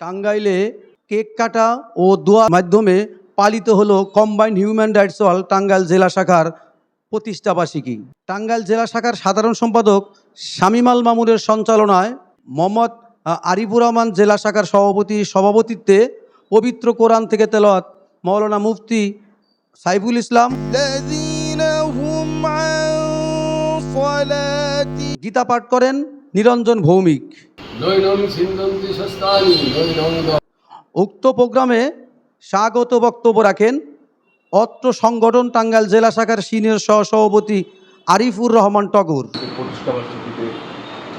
টাঙ্গাইলে কেক কাটা ও দোয়ার মাধ্যমে পালিত হলো combined human rights wall Tangail জেলা শাখার প্রতিষ্ঠাবার্ষিকী। টাঙ্গাইল জেলা শাখার সাধারণ সম্পাদক শামিমাল মামুনের সঞ্চালনায় মোহাম্মদ আরিফুর রহমান জেলা শাখার সভাপতি সভাপতিত্বে পবিত্র কোরআন থেকে তেলত মৌলানা মুফতি সাইফুল ইসলাম। গীতা পাঠ করেন নিরঞ্জন ভৌমিক। উক্ত প্রোগ্রামে স্বাগত বক্তব্য রাখেন অত্র সংগঠন টাঙ্গাইল জেলা শাখার সিনিয়র সহসভাপতি আরিফুর রহমান টগর। প্রতিষ্ঠাবার্ষিকীতে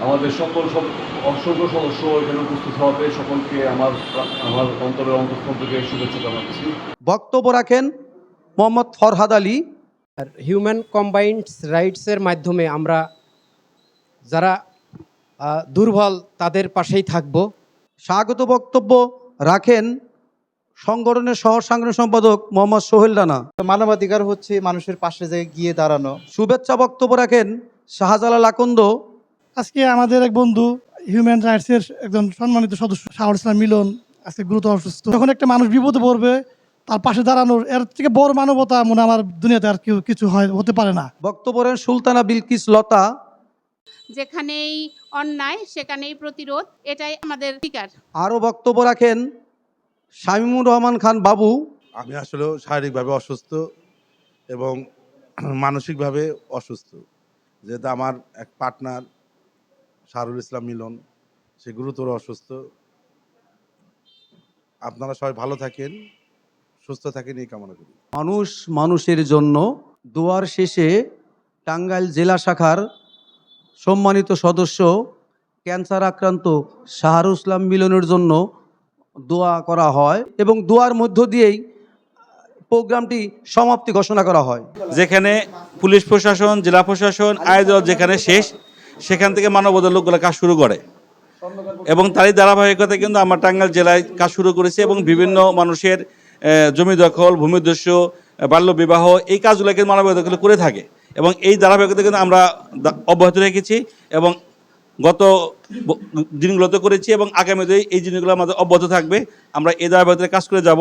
আমাদের সকল সব অসংখ্য সদস্য এখানে উপস্থিত হওয়াতে সকলকে আমার আমার অন্তরের অন্তঃস্থল থেকে শুভেচ্ছা জানাচ্ছি। বক্তব্য রাখেন মোহাম্মদ ফরহাদ আলী। আর হিউম্যান কম্বাইন্ডস রাইটসের মাধ্যমে আমরা যারা দুর্বল তাদের পাশেই থাকব। স্বাগত বক্তব্য রাখেন সংগঠনের সহ সাংগঠনিক সম্পাদক মোহাম্মদ সোহেল রানা। মানবাধিকার হচ্ছে মানুষের পাশে যে গিয়ে দাঁড়ানো। শুভেচ্ছা বক্তব্য রাখেন শাহজালাল আকন্দ। আজকে আমাদের এক বন্ধু হিউম্যান রাইটসের একজন সম্মানিত সদস্য শাহর ইসলাম মিলন আজকে গুরুতর অসুস্থ। যখন একটা মানুষ বিপদে পড়বে তার পাশে দাঁড়ানোর এর থেকে বড় মানবতা মনে আমার দুনিয়াতে আর কেউ কিছু হয় হতে পারে না। বক্তব্য সুলতানা বিলকিস লতা। যেখানেই অন্যায় সেখানেই প্রতিরোধ এটাই আমাদের অধিকার। আরও বক্তব্য রাখেন শামিমুর রহমান খান বাবু। আমি আসলে শারীরিকভাবে অসুস্থ এবং মানসিকভাবে অসুস্থ। যেহেতু আমার এক পার্টনার শাহরুল ইসলাম মিলন সে গুরুতর অসুস্থ। আপনারা সবাই ভালো থাকেন সুস্থ থাকেন এই কামনা করি। মানুষ মানুষের জন্য দুয়ার শেষে টাঙ্গাইল জেলা শাখার সম্মানিত সদস্য, ক্যান্সার আক্রান্ত শাহরুল ইসলাম মিলনের জন্য দোয়া করা হয় এবং দোয়ার মধ্য দিয়েই প্রোগ্রামটি সমাপ্তি ঘোষণা করা হয়। যেখানে পুলিশ প্রশাসন, জেলা প্রশাসন আয়োজন যেখানে শেষ, সেখান থেকে মানবতার লোকগুলো কাজ শুরু করে। এবং তারই ধারাবাহিকতা কিন্তু আমার টাঙ্গাইল জেলায় কাজ শুরু করেছে এবং বিভিন্ন মানুষের জমি দখল, ভূমিদস্যু বাল্য বিবাহ এই কাজগুলো কিন্তু মানবতাগুলো করে থাকে। এবং এই ধারাবাহিকতা কিন্তু আমরা অব্যাহত রেখেছি এবং গত দিনগুলোতে করেছি এবং আগামীতে এই জিনিসগুলো আমাদের অব্যাহত থাকবে। আমরা এই ধারাবাহিকতায় কাজ করে যাব।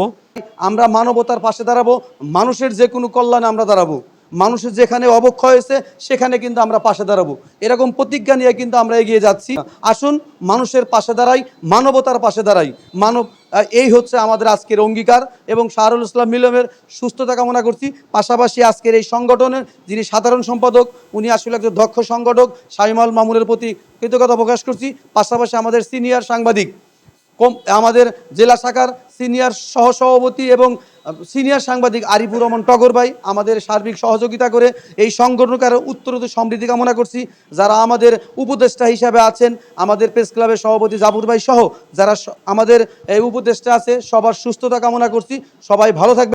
আমরা মানবতার পাশে দাঁড়াবো, মানুষের যে কোনো কল্যাণে আমরা দাঁড়াবো, মানুষের যেখানে অবক্ষয় হয়েছে সেখানে কিন্তু আমরা পাশে দাঁড়াবো। এরকম প্রতিজ্ঞা নিয়ে কিন্তু আমরা এগিয়ে যাচ্ছি। আসুন, মানুষের পাশে দাঁড়াই, মানবতার পাশে দাঁড়াই। মানব এই হচ্ছে আমাদের আজকের অঙ্গীকার এবং শাহরুল ইসলাম মিলমের সুস্থতা কামনা করছি। পাশাপাশি আজকের এই সংগঠনের যিনি সাধারণ সম্পাদক, উনি আসলে একজন দক্ষ সংগঠক, শাহিমাল মামুনের প্রতি কৃতজ্ঞতা প্রকাশ করছি। পাশাপাশি আমাদের সিনিয়র সাংবাদিক, কম আমাদের জেলা শাখার সিনিয়র সহসভাপতি এবং সিনিয়র সাংবাদিক আরিফুর রহমান টগর ভাই আমাদের সার্বিক সহযোগিতা করে এই সংগঠনকার উত্তরত সমৃদ্ধি কামনা করছি। যারা আমাদের উপদেষ্টা হিসাবে আছেন, আমাদের প্রেস ক্লাবের সভাপতি জাফর ভাই সহ, যারা আমাদের এই উপদেষ্টা আছে, সবার সুস্থতা কামনা করছি। সবাই ভালো থাকবে